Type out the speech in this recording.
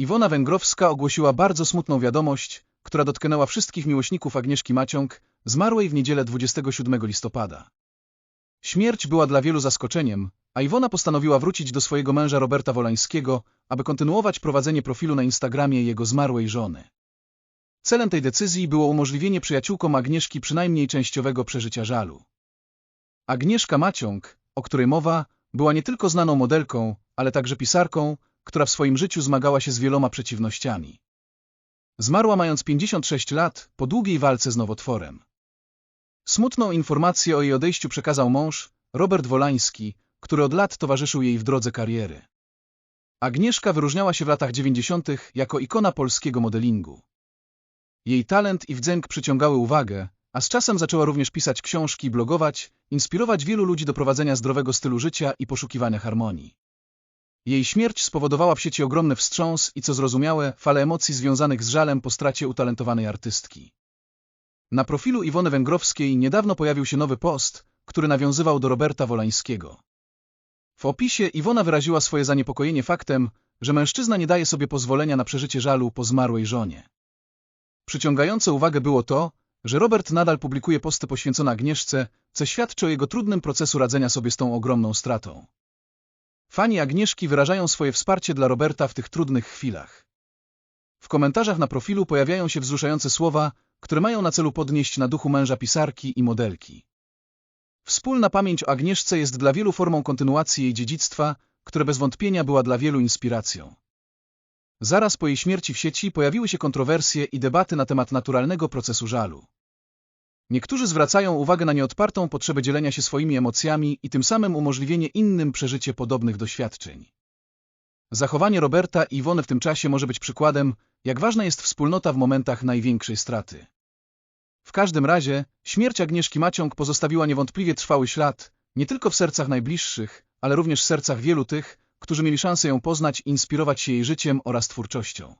Iwona Węgrowska ogłosiła bardzo smutną wiadomość, która dotknęła wszystkich miłośników Agnieszki Maciąg, zmarłej w niedzielę 27 listopada. Śmierć była dla wielu zaskoczeniem, a Iwona postanowiła wrócić do swojego męża Roberta Wolańskiego, aby kontynuować prowadzenie profilu na Instagramie jego zmarłej żony. Celem tej decyzji było umożliwienie przyjaciółkom Agnieszki przynajmniej częściowego przeżycia żalu. Agnieszka Maciąg, o której mowa, była nie tylko znaną modelką, ale także pisarką, która w swoim życiu zmagała się z wieloma przeciwnościami. Zmarła mając 56 lat, po długiej walce z nowotworem. Smutną informację o jej odejściu przekazał mąż, Robert Wolański, który od lat towarzyszył jej w drodze kariery. Agnieszka wyróżniała się w latach 90. jako ikona polskiego modelingu. Jej talent i wdzęk przyciągały uwagę, a z czasem zaczęła również pisać książki, blogować, inspirować wielu ludzi do prowadzenia zdrowego stylu życia i poszukiwania harmonii. Jej śmierć spowodowała w sieci ogromny wstrząs i, co zrozumiałe, falę emocji związanych z żalem po stracie utalentowanej artystki. Na profilu Iwony Węgrowskiej niedawno pojawił się nowy post, który nawiązywał do Roberta Wolańskiego. W opisie Iwona wyraziła swoje zaniepokojenie faktem, że mężczyzna nie daje sobie pozwolenia na przeżycie żalu po zmarłej żonie. Przyciągające uwagę było to, że Robert nadal publikuje posty poświęcone Agnieszce, co świadczy o jego trudnym procesu radzenia sobie z tą ogromną stratą. Fani Agnieszki wyrażają swoje wsparcie dla Roberta w tych trudnych chwilach. W komentarzach na profilu pojawiają się wzruszające słowa, które mają na celu podnieść na duchu męża pisarki i modelki. Wspólna pamięć o Agnieszce jest dla wielu formą kontynuacji jej dziedzictwa, które bez wątpienia była dla wielu inspiracją. Zaraz po jej śmierci w sieci pojawiły się kontrowersje i debaty na temat naturalnego procesu żalu. Niektórzy zwracają uwagę na nieodpartą potrzebę dzielenia się swoimi emocjami i tym samym umożliwienie innym przeżycie podobnych doświadczeń. Zachowanie Roberta i Iwony w tym czasie może być przykładem, jak ważna jest wspólnota w momentach największej straty. W każdym razie, śmierć Agnieszki Maciąg pozostawiła niewątpliwie trwały ślad, nie tylko w sercach najbliższych, ale również w sercach wielu tych, którzy mieli szansę ją poznać i inspirować się jej życiem oraz twórczością.